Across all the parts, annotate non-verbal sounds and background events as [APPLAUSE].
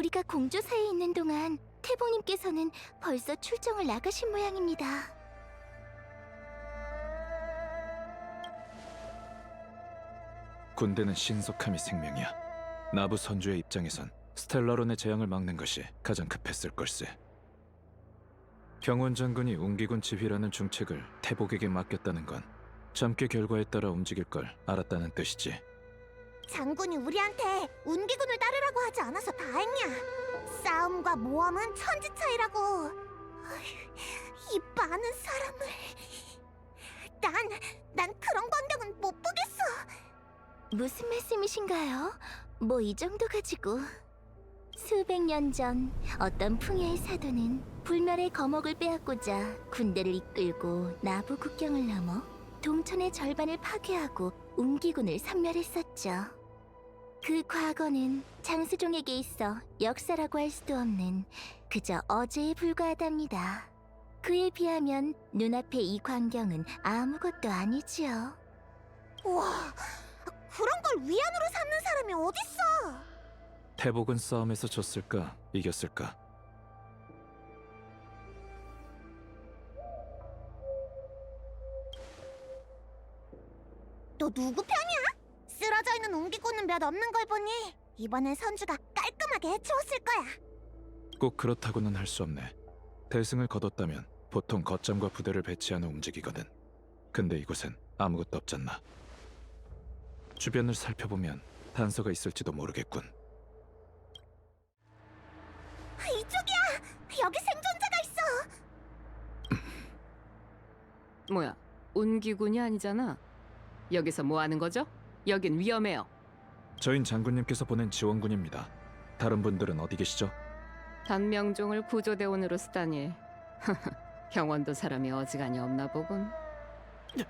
우리가 공주 사이에 있는 동안 태봉님께서는 벌써 출정을 나가신 모양입니다. 군대는 신속함이 생명이야. 나부 선주의 입장에선 스텔라론의 재앙을 막는 것이 가장 급했을 걸세. 경원 장군이 웅기군 지휘라는 중책을 태복에게 맡겼다는 건 잠께 결과에 따라 움직일 걸 알았다는 뜻이지. 장군이 우리한테 운기군을 따르라고 하지 않아서 다행이야. 싸움과 모험은 천지 차이라고. 어휴, [LAUGHS] 이 많은 사람을. 난, 난 그런 광경은 못 보겠어. 무슨 말씀이신가요? 뭐 이 정도 가지고 수백 년 전 어떤 풍요의 사도는 불멸의 거목을 빼앗고자 군대를 이끌고 나부 국경을 넘어 동천의 절반을 파괴하고 웅기군을 섬멸했었죠. 그 과거는 장수종에게 있어 역사라고 할 수도 없는 그저 어제에 불과하답니다. 그에 비하면 눈앞의 이 광경은 아무것도 아니지요. 우와, 그런 걸 위안으로 삼는 사람이 어딨어? 태복은 싸움에서 졌을까 이겼을까? 너 누구 편 있는 웅기군은 몇 없는 걸 보니 이번엔 선주가 깔끔하게 해치웠을 거야. 꼭 그렇다고는 할 수 없네. 대승을 거뒀다면 보통 거점과 부대를 배치하는 움직이거든. 근데 이곳엔 아무것도 없잖나. 주변을 살펴보면 단서가 있을지도 모르겠군. 이쪽이야. 여기 생존자가 있어. 뭐야, 운기군이 아니잖아. 여기서 뭐 하는 거죠? 여긴 위험해요. 저인 장군님께서 보낸 지원군입니다. 다른 분들은 어디 계시죠? 단명종을 구조대원으로 쓰다니. [LAUGHS] 경원도 사람이 어지간히 없나 보군. [LAUGHS]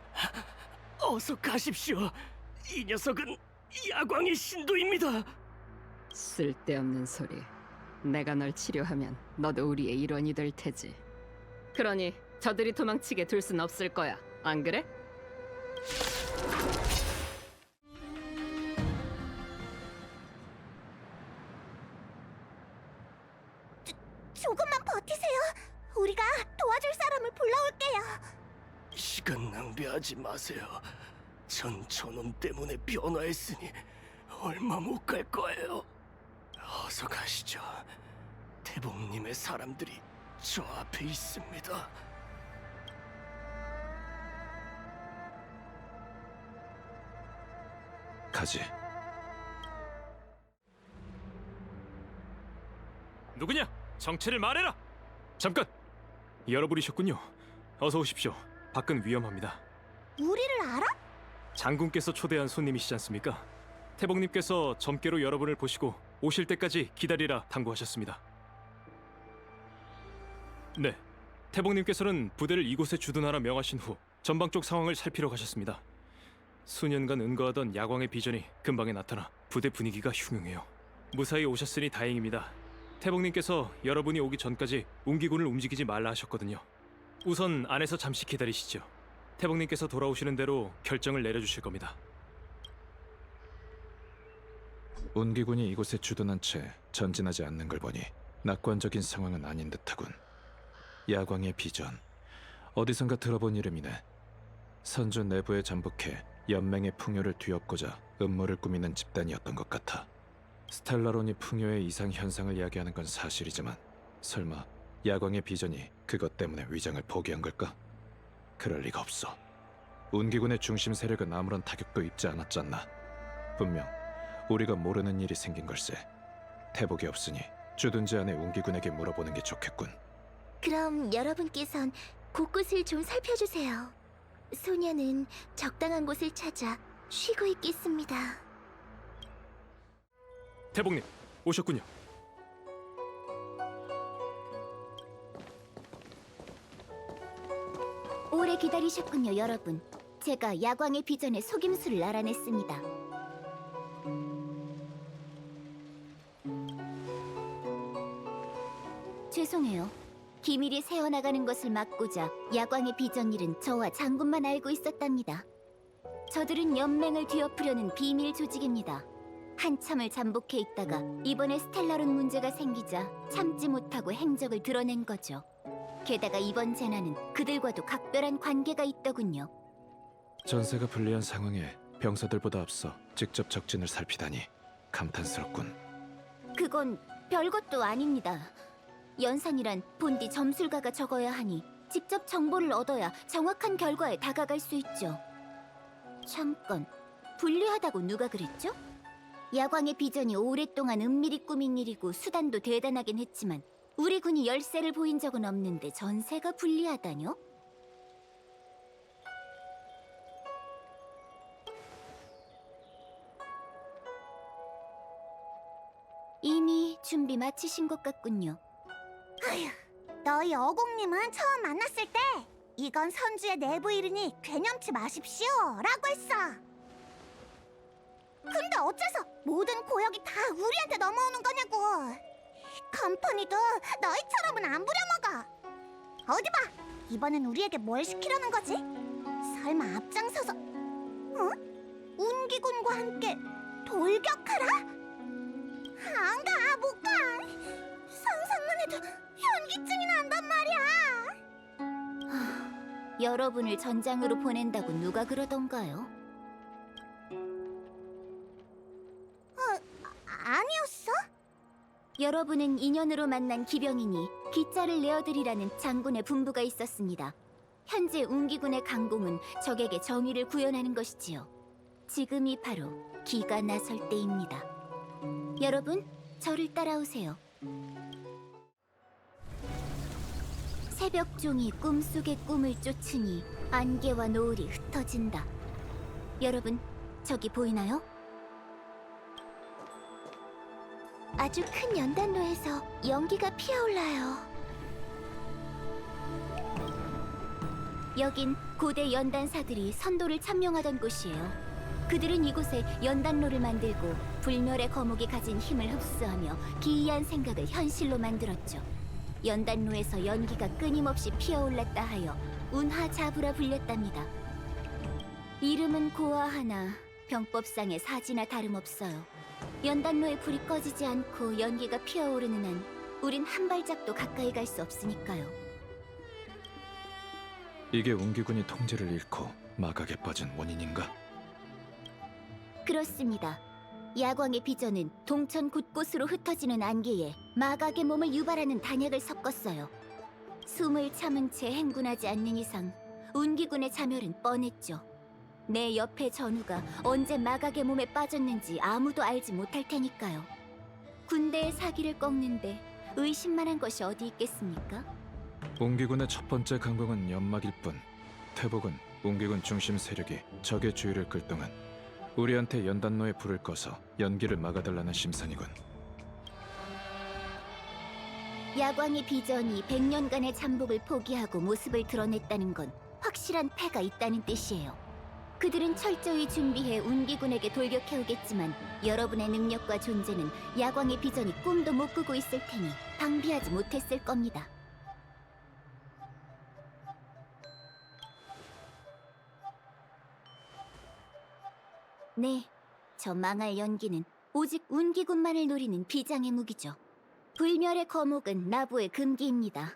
어서 가십시오. 이 녀석은 야광의 신도입니다. 쓸데없는 소리. 내가 널 치료하면 너도 우리의 일원이 될 테지. 그러니 저들이 도망치게 둘 순 없을 거야. 안 그래? 하지 마세요. 전 저놈 때문에 변화했으니 얼마 못 갈 거예요. 어서 가시죠. 태봉님의 사람들이 저 앞에 있습니다. 가지. 누구냐? 정체를 말해라. 잠깐. 여러분이셨군요. 어서 오십시오. 밖은 위험합니다. 우리를 알아? 장군께서 초대한 손님이시지 않습니까? 태복님께서 점괘로 여러분을 보시고 오실 때까지 기다리라 당부하셨습니다. 네. 태복님께서는 부대를 이곳에 주둔하라 명하신 후 전방 쪽 상황을 살피러 가셨습니다. 수년간 은거하던 야광의 비전이 금방에 나타나 부대 분위기가 흉흉해요. 무사히 오셨으니 다행입니다. 태복님께서 여러분이 오기 전까지 웅기군을 움직이지 말라 하셨거든요. 우선 안에서 잠시 기다리시죠. 태복님께서 돌아오시는 대로 결정을 내려주실 겁니다. 운기군이 이곳에 주둔한 채 전진하지 않는 걸 보니 낙관적인 상황은 아닌 듯하군. 야광의 비전. 어디선가 들어본 이름이네. 선주 내부에 잠복해 연맹의 풍요를 뒤엎고자 음모를 꾸미는 집단이었던 것 같아. 스텔라론이 풍요의 이상 현상을 이야기하는 건 사실이지만 설마 야광의 비전이 그것 때문에 위장을 포기한 걸까? 그럴 리가 없어. 운기군의 중심 세력은 아무런 타격도 입지 않았잖나. 분명 우리가 모르는 일이 생긴 걸세. 태복이 없으니 주둔지 안에 운기군에게 물어보는 게 좋겠군. 그럼 여러분께선 곳곳을 좀 살펴주세요. 소녀는 적당한 곳을 찾아 쉬고 있겠습니다. 태복님 오셨군요. 기다리셨군요, 여러분. 제가 야광의 비전의 속임수를 알아냈습니다. 죄송해요. 기밀이 새어나가는 것을 막고자 야광의 비전 일은 저와 장군만 알고 있었답니다. 저들은 연맹을 뒤엎으려는 비밀 조직입니다. 한참을 잠복해 있다가 이번에 스텔라론 문제가 생기자 참지 못하고 행적을 드러낸 거죠. 게다가 이번 재난은 그들과도 각별한 관계가 있더군요. 전세가 불리한 상황에 병사들보다 앞서 직접 적진을 살피다니 감탄스럽군. 그건 별것도 아닙니다. 연산이란 본디 점술가가 적어야 하니 직접 정보를 얻어야 정확한 결과에 다가갈 수 있죠. 잠깐, 불리하다고 누가 그랬죠? 야광의 비전이 오랫동안 은밀히 꾸민 일이고 수단도 대단하긴 했지만 우리 군이 열세를 보인 적은 없는데 전세가 불리하다뇨? 이미 준비 마치신 것 같군요. 너희 어공님은 처음 만났을 때 이건 선주의 내부 일이니 괴념치 마십시오 라고 했어 근데 어째서 모든 고역이 다 우리한테 넘어오는 거냐고 컴퍼니도 너희처럼은 안 부려먹어 어디 봐 이번엔 우리에게 뭘 시키려는 거지? 설마 앞장서서 어? 운기군과 함께 돌격하라? 안 가 못 가 상상만 해도 현기증이 난단 말이야. 여러분을 전장으로 보낸다고 누가 그러던가요? 여러분은 인연으로 만난 기병이니 기자를 내어드리라는 장군의 분부가 있었습니다. 현재 웅기군의 강공은 적에게 정의를 구현하는 것이지요. 지금이 바로 기가 나설 때입니다. 여러분, 저를 따라오세요. 새벽종이 꿈속의 꿈을 쫓으니 안개와 노을이 흩어진다. 여러분, 저기 보이나요? 아주 큰 연단로에서 연기가 피어올라요. 여긴 고대 연단사들이 선도를 참용하던 곳이에요. 그들은 이곳에 연단로를 만들고 불멸의 거목이 가진 힘을 흡수하며 기이한 생각을 현실로 만들었죠. 연단로에서 연기가 끊임없이 피어올랐다 하여 운하자부라 불렸답니다. 이름은 고아하나 병법상의 사지나 다름없어요. 연단로에 불이 꺼지지 않고 연기가 피어오르는 한 우린 한 발짝도 가까이 갈 수 없으니까요. 이게 웅기군이 통제를 잃고 마각에 빠진 원인인가? 그렇습니다. 야광의 비전은 동천 곳곳으로 흩어지는 안개에 마각의 몸을 유발하는 단약을 섞었어요. 숨을 참은 채 행군하지 않는 이상 운기군의 자멸은 뻔했죠. 내 옆에 전우가 언제 마각의 몸에 빠졌는지 아무도 알지 못할 테니까요. 군대의 사기를 꺾는데 의심만한 것이 어디 있겠습니까? 웅기군의 첫 번째 강공은 연막일 뿐 태복은 웅기군 중심 세력이 적의 주의를 끌 동안 우리한테 연단로에 불을 꺼서 연기를 막아달라는 심산이군. 야광의 비전이 100년간의 잠복을 포기하고 모습을 드러냈다는 건 확실한 패가 있다는 뜻이에요. 그들은 철저히 준비해 운기군에게 돌격해오겠지만 여러분의 능력과 존재는 야광의 비전이 꿈도 못 꾸고 있을 테니 방비하지 못했을 겁니다. 네, 저 망할 연기는 오직 운기군만을 노리는 비장의 무기죠. 불멸의 거목은 나부의 금기입니다.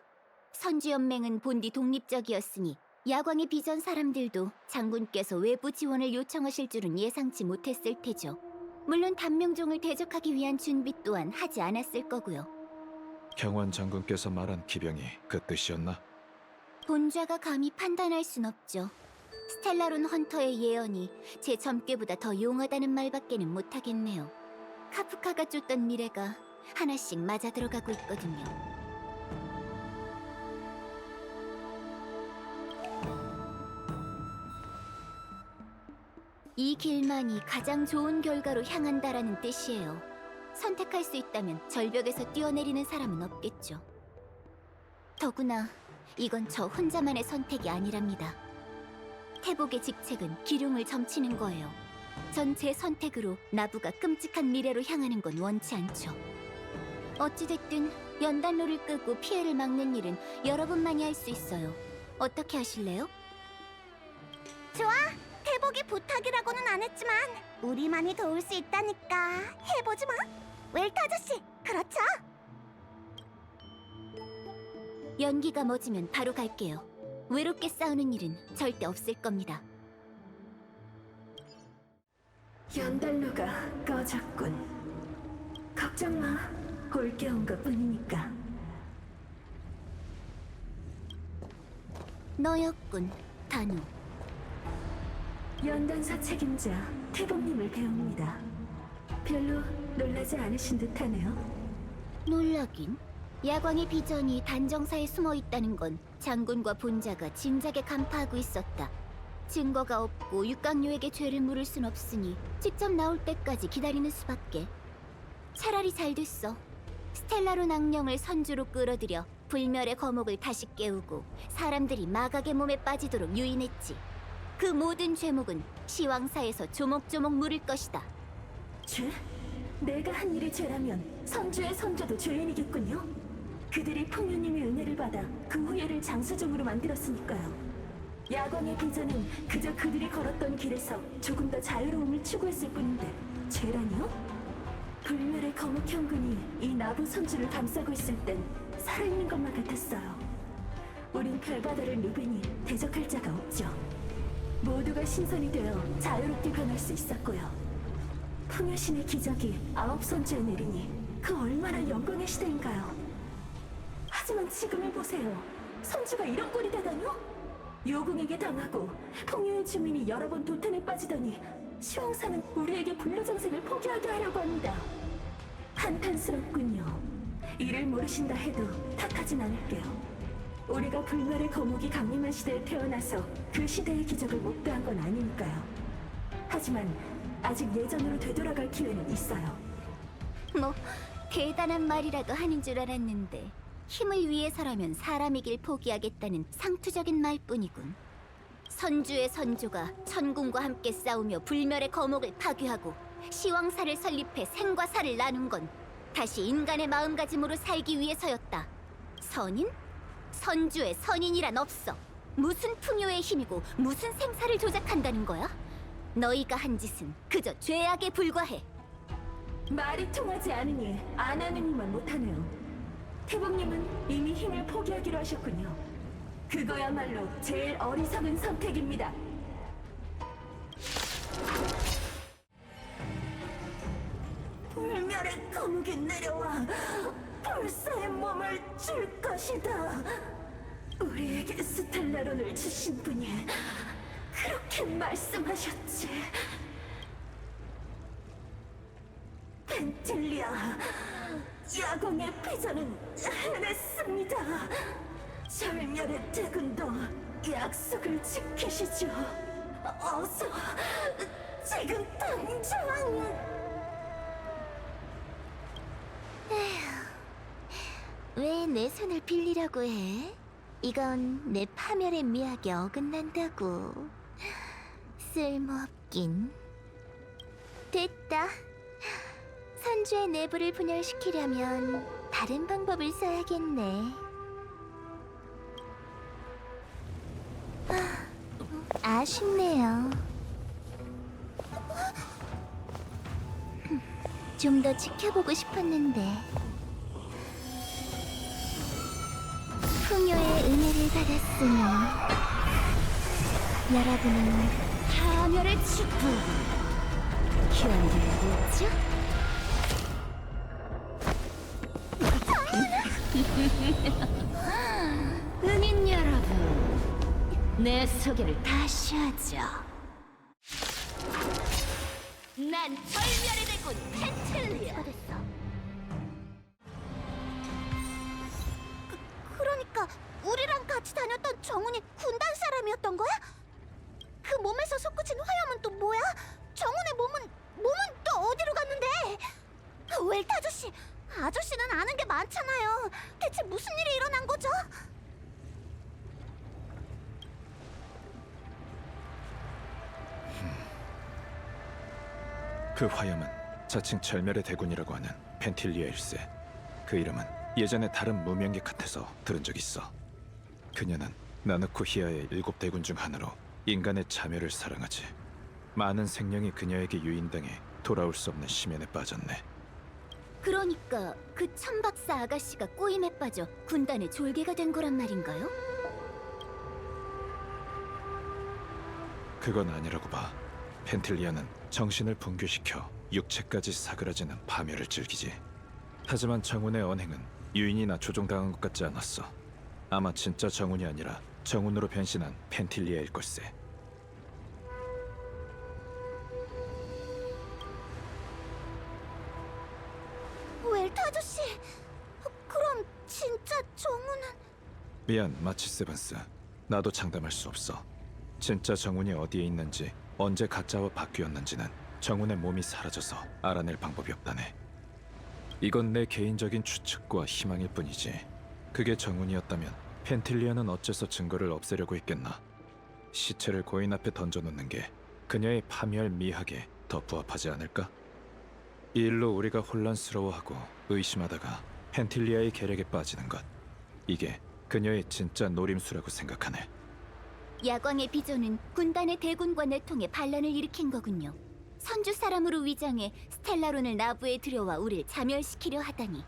선주연맹은 본디 독립적이었으니 야광의 비전 사람들도 장군께서 외부 지원을 요청하실 줄은 예상치 못했을 테죠. 물론 단명종을 대적하기 위한 준비 또한 하지 않았을 거고요. 경환 장군께서 말한 기병이 그 뜻이었나? 본좌가 감히 판단할 순 없죠. 스텔라론 헌터의 예언이 제 점괘보다 더 용하다는 말밖에는 못하겠네요. 카프카가 쫓던 미래가 하나씩 맞아 들어가고 있거든요. 이 길만이 가장 좋은 결과로 향한다라는 뜻이에요. 선택할 수 있다면 절벽에서 뛰어내리는 사람은 없겠죠. 더구나 이건 저 혼자만의 선택이 아니랍니다. 태복의 직책은 기룡을 점치는 거예요. 전제 선택으로 나부가 끔찍한 미래로 향하는 건 원치 않죠. 어찌됐든 연단로를 끄고 피해를 막는 일은 여러분만이 할 수 있어요. 어떻게 하실래요? 좋아, 속이 부탁이라고는 안 했지만 우리만이 도울 수 있다니까 해보지 마. 웰트 아저씨, 그렇죠? 연기가 멎으면 바로 갈게요. 외롭게 싸우는 일은 절대 없을 겁니다. 연달로가 꺼졌군. 걱정 마. 올게 온 것뿐이니까. 너였군, 단우. 연단사 책임자 태봉님을 배웁니다. 별로 놀라지 않으신 듯하네요. 놀라긴. 야광의 비전이 단정사에 숨어 있다는 건 장군과 본자가 진작에 간파하고 있었다. 증거가 없고 육강요에게 죄를 물을 순 없으니 직접 나올 때까지 기다리는 수밖에. 차라리 잘 됐어. 스텔라로 낭령을 선주로 끌어들여 불멸의 거목을 다시 깨우고 사람들이 마각의 몸에 빠지도록 유인했지. 그 모든 죄목은 시왕사에서 조목조목 물을 것이다. 죄? 내가 한 일이 죄라면 선주의 선조도 죄인이겠군요. 그들이 풍유님의 은혜를 받아 그 후예를 장수종으로 만들었으니까요. 야광의 비전은 그저 그들이 걸었던 길에서 조금 더 자유로움을 추구했을 뿐인데 죄라니요? 불멸의 거목 형군이 이 나부 선주를 감싸고 있을 땐 살아있는 것만 같았어요. 우린 별바다를 누비니 대적할 자가 없죠. 모두가 신선이 되어 자유롭게 변할 수 있었고요. 풍요신의 기적이 아홉 선주에 내리니 그 얼마나 영광의 시대인가요? 하지만 지금을 보세요. 선주가 이런 꼴이 되다뇨? 요궁에게 당하고 풍요의 주민이 여러 번 도탄에 빠지더니 시황사는 우리에게 불로장생을 포기하게 하려고 합니다. 한탄스럽군요. 이를 모르신다 해도 탓하진 않을게요. 우리가 불멸의 거목이 강림한 시대에 태어나서 그 시대의 기적을 목도한 건 아니니까요. 하지만 아직 예전으로 되돌아갈 기회는 있어요. 뭐 대단한 말이라도 하는 줄 알았는데 힘을 위해서라면 사람이길 포기하겠다는 상투적인 말뿐이군. 선주의 선조가 천군과 함께 싸우며 불멸의 거목을 파괴하고 시왕사를 설립해 생과 사를 나눈 건 다시 인간의 마음가짐으로 살기 위해서였다. 선인? 선주의 선인이란 없어. 무슨 풍요의 힘이고 무슨 생사를 조작한다는 거야? 너희가 한 짓은 그저 죄악에 불과해. 말이 통하지 않으니 안 하는 이만 못하네요. 태봉님은 이미 힘을 포기하기로 하셨군요. 그거야말로 제일 어리석은 선택입니다. 불멸의 거목이 내려와 불사의 몸을 줄 것이다. 우리에게 스텔라론을 주신 분이 그렇게 말씀하셨지. 펜틸리아, 야광의 비전은 해냈습니다. 절멸의 대군도 약속을 지키시죠. 어서, 지금 당장! 왜 내 손을 빌리려고 해? 이건 내 파멸의 미학에 어긋난다고. 쓸모없긴. 됐다. 선주의 내부를 분열시키려면 다른 방법을 써야겠네. 아, 아쉽네요. 좀 더 지켜보고 싶었는데. 풍요의 은혜를 받았으니 여러분은 파멸의 축복 견디겠죠? 은인 여러분, 내 소개를 다시 하죠. 난 절멸의 대군 펜틀리아. 정훈이 군단 사람이었던 거야? 그 몸에서 솟구친 화염은 또 뭐야? 정훈의 몸은 몸은 또 어디로 갔는데? 웰트 아저씨, 아저씨는 아는 게 많잖아요. 대체 무슨 일이 일어난 거죠? 그 화염은 자칭 절멸의 대군이라고 하는 펜틸리아 일세. 그 이름은 예전에 다른 무명계 칸에서 들은 적 있어. 그녀는 나누쿠 히아의 일곱 대군 중 하나로 인간의 자멸을 사랑하지. 많은 생명이 그녀에게 유인당해 돌아올 수 없는 심연에 빠졌네. 그러니까 그 천박사 아가씨가 꼬임에 빠져 군단의 졸개가 된 거란 말인가요? 그건 아니라고 봐. 펜틸리아는 정신을 붕괴시켜 육체까지 사그라지는 파멸을 즐기지. 하지만 정운의 언행은 유인이나 조종당한 것 같지 않았어. 아마 진짜 정운이 아니라 정운으로 변신한 펜틸리아일 걸세. 웰트 아저씨, 그럼 진짜 정우는 미안, 마치 세븐스. 나도 장담할 수 없어. 진짜 정운이 어디에 있는지, 언제 가짜와 바뀌었는지는 정운의 몸이 사라져서 알아낼 방법이 없다네. 이건 내 개인적인 추측과 희망일 뿐이지. 그게 정운이었다면 펜틸리아는 어째서 증거를 없애려고 했겠나? 시체를 고인 앞에 던져놓는 게 그녀의 파멸 미학에 더 부합하지 않을까? 이 일로 우리가 혼란스러워하고 의심하다가 펜틸리아의 계략에 빠지는 것. 이게 그녀의 진짜 노림수라고 생각하네. 야광의 비전은 군단의 대군과 내통에 반란을 일으킨 거군요. 선주 사람으로 위장해 스텔라론을 나부에 들여와 우리를 자멸시키려 하다니.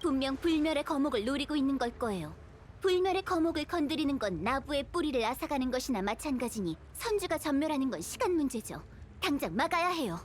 분명 불멸의 거목을 노리고 있는 걸 거예요. 불멸의 거목을 건드리는 건 나부의 뿌리를 앗아가는 것이나 마찬가지니 선주가 전멸하는 건 시간 문제죠. 당장 막아야 해요.